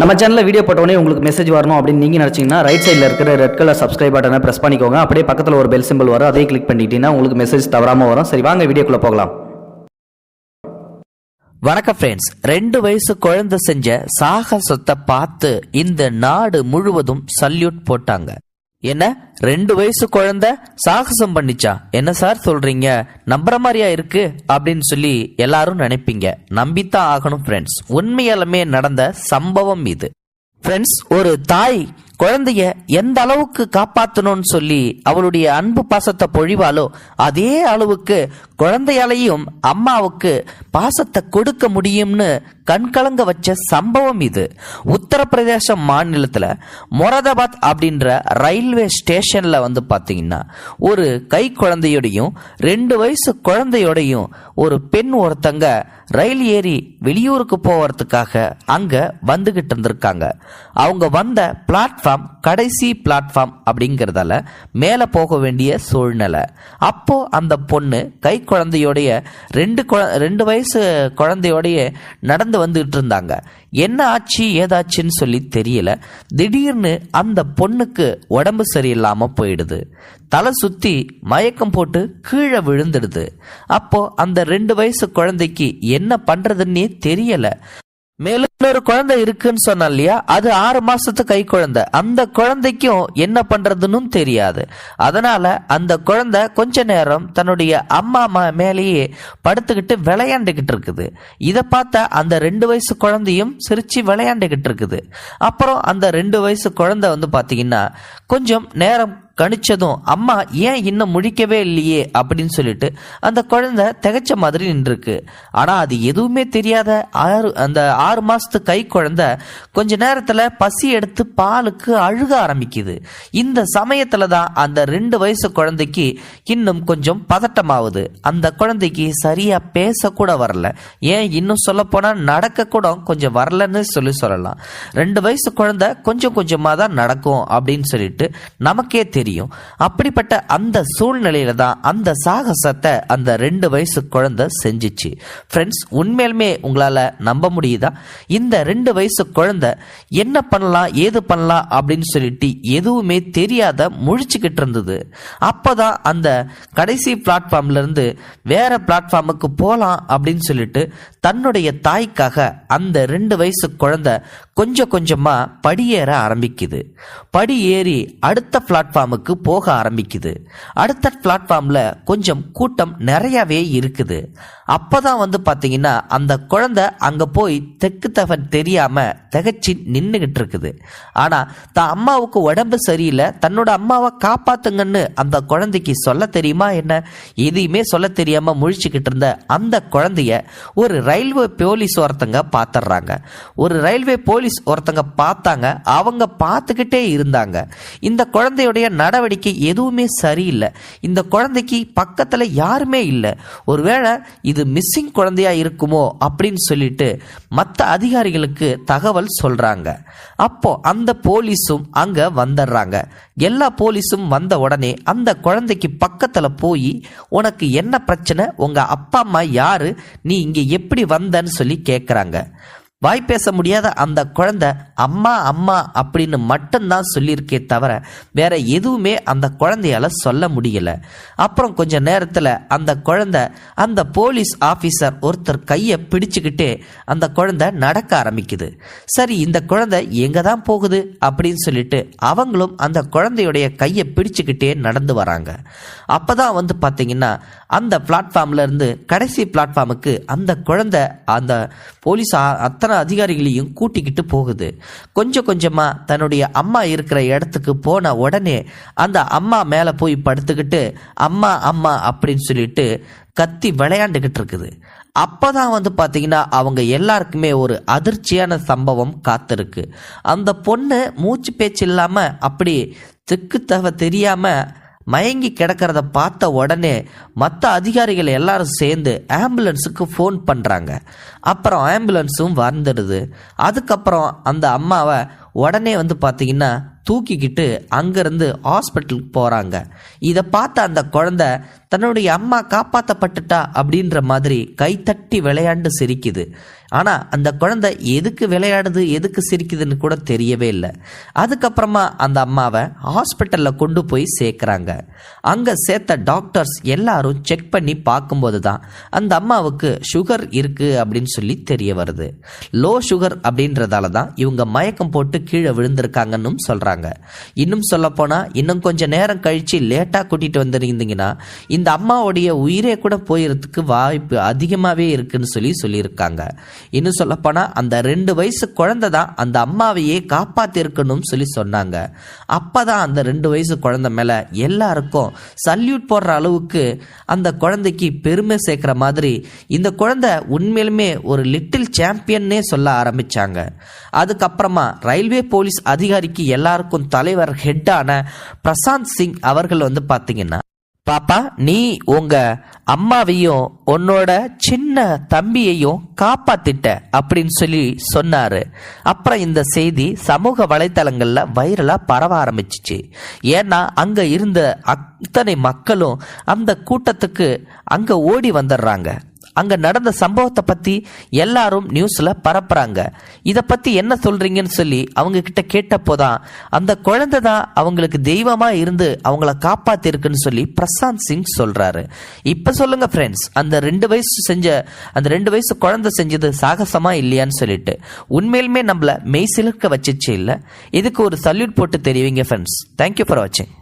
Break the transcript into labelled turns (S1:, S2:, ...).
S1: நம்ம சேனலில் வீடியோ போட்டோடனே உங்களுக்கு மெசேஜ் வரணும் அப்படின்னு நீங்கள் நினச்சிங்கன்னா ரைட் சைடில் இருக்கிற ரெட் கலர் சப்ஸ்கிரைப் பட்டனை ப்ரெஸ் பண்ணிக்கோங்க. அப்படியே பக்கத்தில் ஒரு பெல் சிம்பிள் வரும். அதே கிளிக் பண்ணிட்டீங்கன்னா உங்களுக்கு மெசேஜ் தவறாமல் வரும். சரி வாங்க வீடியோக்குள்ளே போகலாம்.
S2: வணக்கம் ஃப்ரெண்ட்ஸ் ரெண்டு வயசு குழந்தை செஞ்ச சாகசத்தை பார்த்து இந்த நாடு முழுவதும் சல்யூட் போட்டாங்க. என்ன? ரெண்டு வயசு குழந்தை சாகசம் பண்ணிச்சா? என்ன சார் சொல்றீங்க? நம்புற மாதிரியா இருக்கு? அப்படின்னு சொல்லி எல்லாரும் நினைப்பீங்க. நம்பித்தான் ஆகணும் ஃப்ரெண்ட்ஸ் உண்மையாலுமே நடந்த சம்பவம் இது. ஃப்ரெண்ட்ஸ் ஒரு தாய் குழந்தைய எந்த அளவுக்கு காப்பாற்றணும்னு சொல்லி அவளுடைய அன்பு பாசத்தை பொழிவாலோ அதே அளவுக்கு குழந்தையாலையும் அம்மாவுக்கு பாசத்தை கொடுக்க முடியும்னு கண்கலங்க வச்ச சம்பவம் இது. உத்தரப்பிரதேச மாநிலத்தில் மொரதாபாத் அப்படின்ற ரயில்வே ஸ்டேஷனில் வந்து பார்த்தீங்கன்னா ஒரு கை குழந்தையோடையும் ரெண்டு வயசு குழந்தையோடையும் ஒரு பெண் ஒருத்தங்க ரயில் ஏறி வெளியூருக்கு போகிறதுக்காக அங்கே வந்துகிட்டு இருந்திருக்காங்க. அவங்க வந்த பிளாட்ஃபார்ம் கடைசி பிளாட்ஃபார்ம் அப்படிங்கிறதால மேலே போக வேண்டிய சூழ்நிலை. அப்போது அந்த பொண்ணு கை குழந்தையோடைய ரெண்டு ரெண்டு வயசு குழந்தையோடைய நடந்து வந்துகிட்டு இருந்தாங்க. என்ன ஆச்சு ஏதாச்சுன்னு சொல்லி தெரியல. திடீர்னு அந்த பொண்ணுக்கு உடம்பு சரியில்லாம போயிடுது. தலை சுத்தி மயக்கம் போட்டு கீழே விழுந்துடுது. அப்போ அந்த ரெண்டு வயசு குழந்தைக்கு என்ன பண்றதுன்னே தெரியல. மேலும் இன்னொரு குழந்தை இருக்குன்னு சொன்னா இல்லையா? அது ஆறு மாசத்து கை குழந்தை. அந்த குழந்தைக்கும் என்ன பண்றதுன்னு தெரியாது. அதனால அந்த குழந்தை கொஞ்ச நேரம் தன்னுடைய அம்மா அம்மா மேலேயே படுத்துக்கிட்டு விளையாண்டுகிட்டு இருக்குது. இதை பார்த்த அந்த ரெண்டு வயசு குழந்தையும் சிரிச்சு விளையாண்டுகிட்டு இருக்குது. அப்புறம் அந்த ரெண்டு வயசு குழந்தை வந்து பாத்தீங்கன்னா கொஞ்சம் நேரம் கணிச்சதும் அம்மா ஏன் இன்னும் முழிக்கவே இல்லையே அப்படின்னு சொல்லிட்டு அந்த குழந்தை திகைச்ச மாதிரி நின்றுருக்கு. ஆனா அது எதுவுமே தெரியாத ஆறு அந்த ஆறு மாசத்து கை குழந்தை கொஞ்ச நேரத்துல பசி எடுத்து பாலுக்கு அழுக ஆரம்பிக்குது. இந்த சமயத்துல தான் அந்த ரெண்டு வயசு குழந்தைக்கு இன்னும் கொஞ்சம் பதட்டமாகுது. அந்த குழந்தைக்கு சரியா பேசக்கூட வரல. ஏன் இன்னும் சொல்ல போனா நடக்க கூட கொஞ்சம் வரலன்னு சொல்லி சொல்லலாம். ரெண்டு வயசு குழந்தை கொஞ்சம் கொஞ்சமா தான் நடக்கும் அப்படின்னு சொல்லிட்டு நமக்கே தெரியும். அப்படிப்பட்ட அந்த சூழ்நிலையில தான் அந்த சாகசத்தை அந்த ரெண்டு வயசு குழந்தை செஞ்சிச்சு. ஃப்ரெண்ட்ஸ் உண்மையிலுமே உங்களால நம்ப முடியுதா? இந்த ரெண்டு வயசு குழந்தை என்ன பண்ணலாம் ஏது பண்ணலாம் அப்படின்னு சொல்லிட்டு எதுவுமே தெரியாத முழிச்சுக்கிட்டு இருந்தது. அப்பதான் அந்த கடைசி பிளாட்ஃபார்ம்ல இருந்து வேற பிளாட்ஃபார்முக்கு போகலாம் அப்படின்னு சொல்லிட்டு தன்னுடைய தாய்க்காக அந்த ரெண்டு வயசு குழந்தை கொஞ்சம் கொஞ்சமாக படியேற ஆரம்பிக்குது. படி ஏறி அடுத்த பிளாட்ஃபார்முக்கு போக ஆரம்பிக்குது. அடுத்த பிளாட்ஃபார்மில் கொஞ்சம் கூட்டம் நிறையவே இருக்குது. அப்பதான் வந்து பார்த்தீங்கன்னா அந்த குழந்தை அங்கே போய் தெக்கு தகவல் தெரியாமல் திகச்சு நின்றுகிட்டு இருக்குது ஆனால் தான் அம்மாவுக்கு உடம்பு சரியில்லை தன்னோட அம்மாவை காப்பாத்துங்கன்னு அந்த குழந்தைக்கு சொல்ல தெரியுமா என்ன? எதையுமே சொல்ல தெரியாம முழிச்சுக்கிட்டு இருந்த அந்த குழந்தைய ஒரு ரயில்வே போலீஸ் ஒருத்தங்க பார்த்துடுறாங்க ஒரு ரயில்வே போலீஸ் ஒருத்தங்க பார்த்தாங்க அவங்க பார்த்துக்கிட்டே இருந்தாங்க. இந்த குழந்தையுடைய நடவடிக்கை எதுவுமே சரியில்லை. இந்த குழந்தைக்கு பக்கத்தில் யாருமே இல்லை. ஒருவேளை இது மிஸ்ஸிங் குழந்தையா இருக்குமோ அப்படின்னு சொல்லிட்டு மற்ற அதிகாரிகளுக்கு தகவல் சொல்றாங்க. அப்போ அந்த போலீஸும் அங்க வந்துடுறாங்க எல்லா போலீஸும் வந்த உடனே அந்த குழந்தைக்கு பக்கத்துல போய் உனக்கு என்ன பிரச்சனை? உங்க அப்பா அம்மா யாரு? நீ இங்க எப்படி வந்தன்னு சொல்லி கேக்குறாங்க. வாய் பேச முடியாத அந்த குழந்தை அம்மா அம்மா அப்படின்னு மட்டும்தான் சொல்லியிருக்கே தவிர வேற எதுவுமே அந்த குழந்தையால சொல்ல முடியல. அப்புறம் கொஞ்ச நேரத்துல அந்த குழந்தை அந்த போலீஸ் ஆபீசர் ஒருத்தர் கையை பிடிச்சுக்கிட்டு அந்த குழந்தை நடக்க ஆரம்பிக்குது. சரி இந்த குழந்தை எங்க தான் போகுது அப்படின்னு சொல்லிட்டு அவங்களும் அந்த குழந்தையுடைய கையை பிடிச்சுக்கிட்டே நடந்து வராங்க. அப்பதான் வந்து பாத்தீங்கன்னா அந்த பிளாட்ஃபார்ம்ல இருந்து கடைசி பிளாட்ஃபார்முக்கு அந்த குழந்தை அந்த போலீஸ் அத்தனை அத்தனை அதிகாரிகளையும் கூட்டிக்கிட்டு போகுது. கொஞ்சம் கொஞ்சமாக தன்னுடைய அம்மா இருக்கிற இடத்துக்கு போன உடனே அந்த அம்மா மேலே போய் படுத்துக்கிட்டு அம்மா அம்மா அப்படின்னு சொல்லிட்டு கத்தி விளையாண்டுக்கிட்டு இருக்குது. அப்போ தான் வந்து பார்த்தீங்கன்னா அவங்க எல்லாருக்குமே ஒரு அதிர்ச்சியான சம்பவம் காத்திருக்கு. அந்த பொண்ணு மூச்சு பேச்சு இல்லாமல் அப்படி திக்கு தவ மயங்கி கிடக்கிறத பார்த்த உடனே மற்ற அதிகாரிகள் எல்லாரும் சேர்ந்து ஆம்புலன்ஸுக்கு ஃபோன் பண்ணுறாங்க அப்புறம் ஆம்புலன்ஸும் வந்துடுது. அதுக்கப்புறம் அந்த அம்மாவை உடனே வந்து பார்த்தீங்கன்னா தூக்கிக்கிட்டு அங்கிருந்து ஹாஸ்பிட்டலுக்கு போறாங்க. இதை பார்த்த அந்த குழந்தை தன்னுடைய அம்மா காப்பாற்றப்பட்டுட்டா அப்படின்ற மாதிரி கைத்தட்டி விளையாண்டு சிரிக்குது. ஆனால் அந்த குழந்தை எதுக்கு விளையாடுது எதுக்கு சிரிக்குதுன்னு கூட தெரியவே இல்லை. அதுக்கப்புறமா அந்த அம்மாவை ஹாஸ்பிட்டலில் கொண்டு போய் சேர்க்குறாங்க. அங்கே சேர்த்த டாக்டர்ஸ் எல்லாரும் செக் பண்ணி பார்க்கும்போது தான் அந்த அம்மாவுக்கு சுகர் இருக்குது அப்படின்னு சொல்லி தெரிய வருது. லோ சுகர் அப்படின்றதால தான் இவங்க மயக்கம் போட்டு கீழே விழுந்திருக்காங்கன்னு சொல்றாங்க. இன்னும் சொல்லப்போனால் இன்னும் கொஞ்சம் நேரம் கழிச்சு லேட்டா கூட்டிட்டு வந்திருந்தீங்கன்னா இந்த அம்மாவுடைய உயிரே கூட போயிறதுக்கு வாய்ப்பு அதிகமாகவே இருக்குன்னு சொல்லி சொல்லியிருக்காங்க. இன்னும் சொல்லப்போனால் அந்த ரெண்டு வயசு குழந்தை தான் அந்த அம்மாவையே காப்பாற்றிருக்கணும்னு சொல்லி சொன்னாங்க. அப்பதான் அந்த ரெண்டு வயசு குழந்தை மேலே எல்லாருக்கும் சல்யூட் போடுற அளவுக்கு அந்த குழந்தைக்கு பெருமை சேர்க்குற மாதிரி இந்த குழந்தை உண்மையிலுமே ஒரு லிட்டில் சாம்பியன்னே சொல்ல ஆரம்பிச்சாங்க. அதுக்கப்புறமா ரயில்வே போலீஸ் அதிகாரிக்கு எல்லாருக்கும் தலைவர் ஹெட்டான பிரசாந்த் சிங் அவர்கள் வந்து பார்த்தீங்கன்னா பாப்பா நீ உங்க அம்மாவையும் உன்னோட சின்ன தம்பியையும் காப்பாத்திட்ட அப்படின்னு சொல்லி சொன்னாரு. அப்புறம் இந்த செய்தி சமூக வலைத்தளங்கள்ல வைரலா பரவ ஆரம்பிச்சிச்சு. ஏன்னா அங்க இருந்த அத்தனை மக்களும் அந்த கூட்டத்துக்கு அங்க ஓடி வந்துடுறாங்க. அங்க நடந்த சம்பவத்தை பத்தி எல்லாரும் நியூஸ்ல பரப்புறாங்க. இத பத்தி என்ன சொல்றீங்கன்னு சொல்லி அவங்க கிட்ட கேட்டப்போதான் அந்த குழந்தை தான் அவங்களுக்கு தெய்வமா இருந்து அவங்கள காப்பாத்திருக்குன்னு சொல்லி பிரசாந்த் சிங் சொல்றாரு. இப்ப சொல்லுங்க ஃப்ரெண்ட்ஸ் அந்த ரெண்டு வயசு செஞ்ச அந்த ரெண்டு வயசு குழந்தை செஞ்சது சாகசமா இல்லையான்னு சொல்லிட்டு. உண்மையிலுமே நம்மள மெய் சிலிர்க்க வச்சிச்சு இல்ல? இதுக்கு ஒரு சல்யூட் போட்டு தெரிவிங்க ஃப்ரெண்ட்ஸ் தேங்க்யூ ஃபார் வாட்சிங்